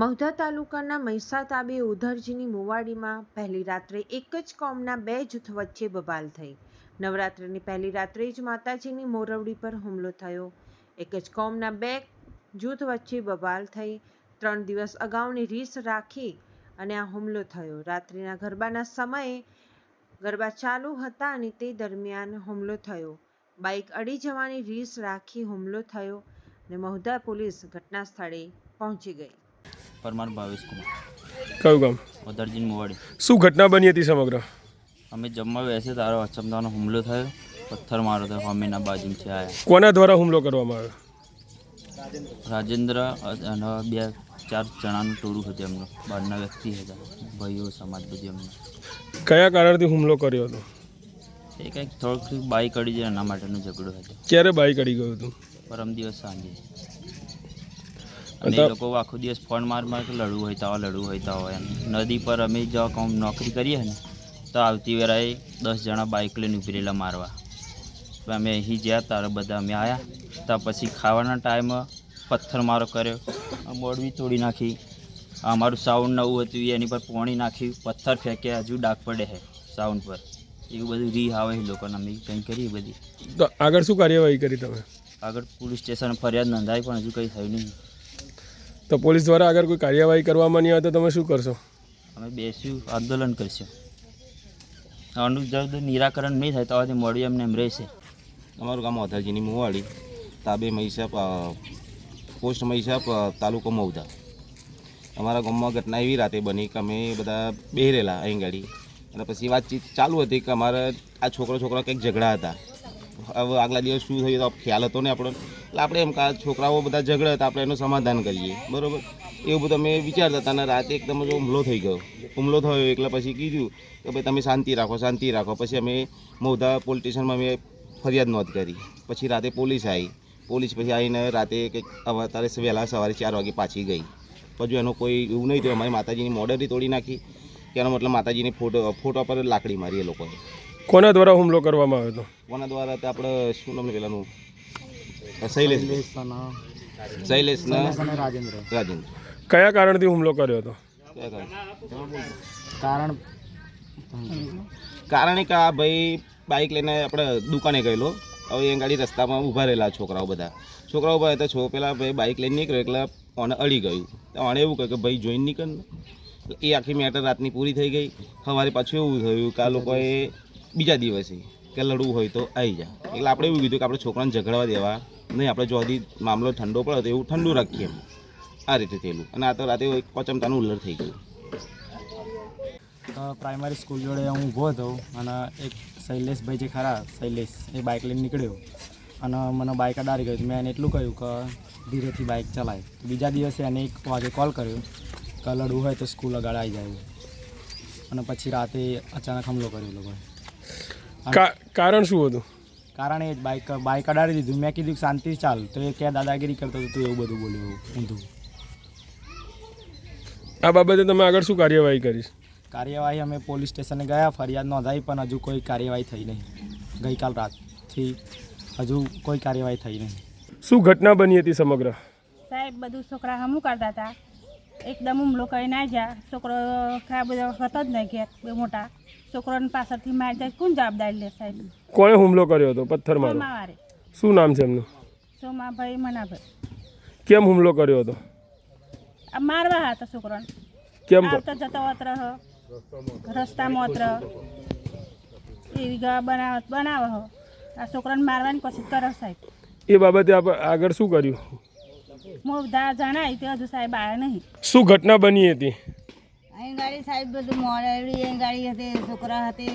મહુધા તાલુકાના મહીસા તાબે ઉધરજીની મુવાડીમાં પહેલી રાત્રે એક જ કોમના બે જૂથ વચ્ચે બબાલ થઈ. નવરાત્રિની પહેલી રાત્રે જ માતાજીની મોરવડી પર હુમલો થયો. એક જ કોમના બે જૂથ વચ્ચે બબાલ થઈ. ત્રણ દિવસ અગાઉની રીસ રાખી અને આ હુમલો થયો. રાત્રિના ગરબાના સમયે ગરબા ચાલુ હતા અને તે દરમિયાન હુમલો થયો. બાઇક અડી જવાની રીસ રાખી હુમલો થયો અને મહુધા પોલીસ ઘટના સ્થળે પહોંચી ગઈ. પરમાર ભાવેશ કુમાર. કયું ગામ? વધારજીન મોવાડી. શું ઘટના બની હતી સમગ્ર? અમે જમવા બેસે તારો અચમદાનો હુમલો થયો. પથ્થર મારો થયો અમીના બાજુથી આવ્યા કોના દ્વારા હુમલો કરવામાં આવ્યો? રાજેન્દ્ર અને બે ચાર જણાનું ટોળું હતું એમનું. બહારના વ્યક્તિ હતા. ભાઈઓ સમાજ બધી એમને. કયા કારણથી હુમલો કર્યો હતો? એ કંઈક થોડુંક બાઈક અડી જાય એના માટેનો ઝઘડો હતો. ક્યારે બાઈક અડી ગયું હતું? પરમ દિવસ સાંજે. અને એ લોકો આખો દિવસ ફોન માર માર કે લડવું હોય તો આવો લડવું હોય તો આવો એમ. નદી પર અમે જો કામ નોકરી કરીએ ને તો આવતી વેળાએ દસ જણા બાઇક લઈને ઊભી રહેલા મારવા. તો અમે અહીં જ્યાં તારે બધા અમે આવ્યા તો પછી ખાવાના ટાઈમ પથ્થર મારો કર્યો મોડવી તોડી નાખી. આ અમારું સાઉન્ડ નવું હતું એની પર પોણી નાખી પથ્થર ફેંક્યા હજુ ડાક પડે છે સાઉન્ડ પર. એવું બધું રી આવે છે લોકોને અમે કંઈ કરીએ બધી. તો આગળ શું કાર્યવાહી કરી તમે? આગળ પોલીસ સ્ટેશન ફરિયાદ નોંધાઈ પણ હજુ કંઈ થયું નહીં. તો પોલીસ દ્વારા આગળ કોઈ કાર્યવાહી કરવામાં નહીં આવે તો તમે શું કરશો? અમે બેસ્યું આંદોલન કરશું. આનું જલ્દ નિરાકરણ નહીં થાય તો આજે મળી એમને એમ રહેશે. અમારું ગામ ઓધાજીની મુવાડી તાબે મહીસાપ પોસ્ટ મહીસાપ તાલુકો મૌધા અમારા ગામમાં ઘટના એવી રાતે બની કે અમે બધા બેહરેલા અહીં ગાડી. અને પછી વાતચીત ચાલુ હતી કે અમારે આ છોકરો છોકરા કંઈક ઝઘડા હતા. હવે આગલા દિવસ શું થયું તો ખ્યાલ હતો ને આપણો. એટલે આપણે એમ કે છોકરાઓ બધા ઝઘડા હતા આપણે એનું સમાધાન કરીએ. બરાબર? એવું બધું અમે વિચારતા હતા અને રાતે એકદમ જ હુમલો થઈ ગયો. હુમલો થયો એટલે પછી કીધું કે ભાઈ તમે શાંતિ રાખો શાંતિ રાખો. પછી અમે મોધા પોલીસ સ્ટેશનમાં અમે ફરિયાદ નોંધ કરી. પછી રાતે પોલીસ આવી પોલીસ પછી આવીને રાતે કંઈક અત્યારે વહેલા સવારે ચાર વાગે પાછી ગઈ. પછી એનો કોઈ એવું નહીં થયું. અમારી માતાજીની મોડરી તોડી નાખી. કે એનો મતલબ માતાજીની ફોટો ફોટો પર લાકડી મારી એ લોકોએ. કોના દ્વારા હુમલો કરવામાં આવ્યો હતો? કોના દ્વારા તે આપણે શું નામ પેલાનું? શૈલેષ. શૈલેષ રાજેન્દ્ર. રાજેન્દ્ર. કયા કારણથી હુમલો કર્યો હતો? કારણ કારણ કે આ ભાઈ બાઇક લઈને આપણે દુકાને ગયેલો. હવે એ ગાડી રસ્તામાં ઊભા રહેલા છોકરાઓ બધા. છોકરાઓ ઊભા હતા છો પેલા ભાઈ બાઇક લઈને નીકળ્યો એટલે ઓને અડી ગયું. તો ઓણે એવું કહ્યું કે ભાઈ જોઈને નીકળ ને. એ આખી મેટર રાતની પૂરી થઈ ગઈ. સવારે પાછું એવું થયું કે આ લોકોએ બીજા દિવસે કે લડવું હોય તો આવી જા. એટલે આપણે એવું કીધું કે આપણે છોકરાને ઝઘડવા દેવા નહીં, આપણે જો હજી મામલો ઠંડો પડે તો એવું ઠંડુ રાખીએ આ રીતે થયેલું. અને આ તો રાતે પચમતાનું ઉલ્લર થઈ ગયું. પ્રાઇમરી સ્કૂલ જોડે હું ઊભો હતો અને એક શૈલેષભાઈ જે ખરા, શૈલેષ, એ બાઇક લઈને નીકળ્યો. અને મને બાઇક અડારી ગયું. મેં એને એટલું કહ્યું કે ધીરેથી બાઇક ચલાય. બીજા દિવસે એને એક વાગે કોલ કર્યો કે લડવું હોય તો સ્કૂલ આગળ આવી જાય અને પછી રાતે અચાનક હમલો કર્યો લોકોએ. કારણ શું હતું? કારણ એ જ બાઇક બાઇક અડાડી દીધું. મેં કીધું શાંતિ ચાલ. તો એ ક્યાં દાદાગીરી કરતો હતો તું એવું બધું બોલ્યું ઊંધું. આ બાબતે તમે આગળ શું કાર્યવાહી કરીશ? કાર્યવાહી અમે પોલીસ સ્ટેશને ગયા ફરિયાદ નોંધાવી પણ હજુ કોઈ કાર્યવાહી થઈ નહીં. ગઈકાલ રાતથી હજુ કોઈ કાર્યવાહી થઈ નહીં. શું ઘટના બની હતી સમગ્ર? સાહેબ બધું છોકરા હમું કરતા હતા. એકદમ હુમલો કરીને આવી ગયા છોકરો ખરા બધો હતો જ નહીં ઘેર બે મોટા. છોકરોને પાછળથી મારી જાય કોણ જવાબદારી લે સાહેબ? કોણે હુમલો કર્યો હતો? પથ્થર મારો શું નામ છે એમનું? સોમાભાઈ મનાભાઈ. કેમ હુમલો કર્યો હતો? આ મારવા હતા છોકરાને. કેમ આવતા જતા અત્ર હ રસ્તામાં અત્ર એવી ગયા બનાવ બનાવે હો. આ છોકરાને મારવાની કોશિશ કરો સાહેબ. એ બાબતે આપ આગળ શું કર્યું? મોઢા જણાય તે હજુ સાહેબ આવ્યા નહીં. શું ઘટના બની હતી? અહીં ગાડી સાહેબ બધું મોડેલી અહીં ગાડી હતી છોકરા હતી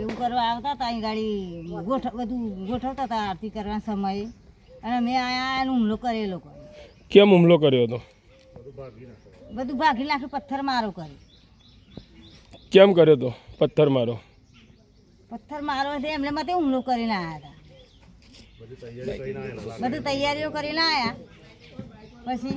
એવું કરવા આવતા હતા અહીં ગાડી ગોઠ બધું ગોઠવતા હતા આરતી કરવાના સમયે. અને મેં આયા એનો હુમલો કર્યો લોકો કેમ હુમલો કર્યો હતો? બધું ભાગી નાખી પથ્થર મારો કર્યો. કેમ કર્યો હતો પથ્થર મારો પથ્થર મારો હતો એમને મતે હુમલો કરીને આવ્યા હતા. બધી તૈયારીઓ કરીને આવ્યા પછી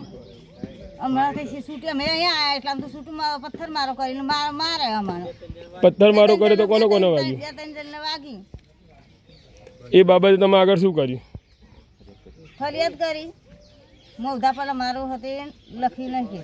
હમણાંથી છૂટી? અમે અહીંયા આવ્યા એટલે આમ તો છૂટું પથ્થર મારો કરીને માર- મારે અમારો. પથ્થર મારો કર્યો તો કોને કોને વાગ્યું? ત્રણ જણને વાગી. એ બાબતે તમે આગળ શું કર્યું? ફરિયાદ કરી. મોઢા પેલા મારું હતી લખી નાખી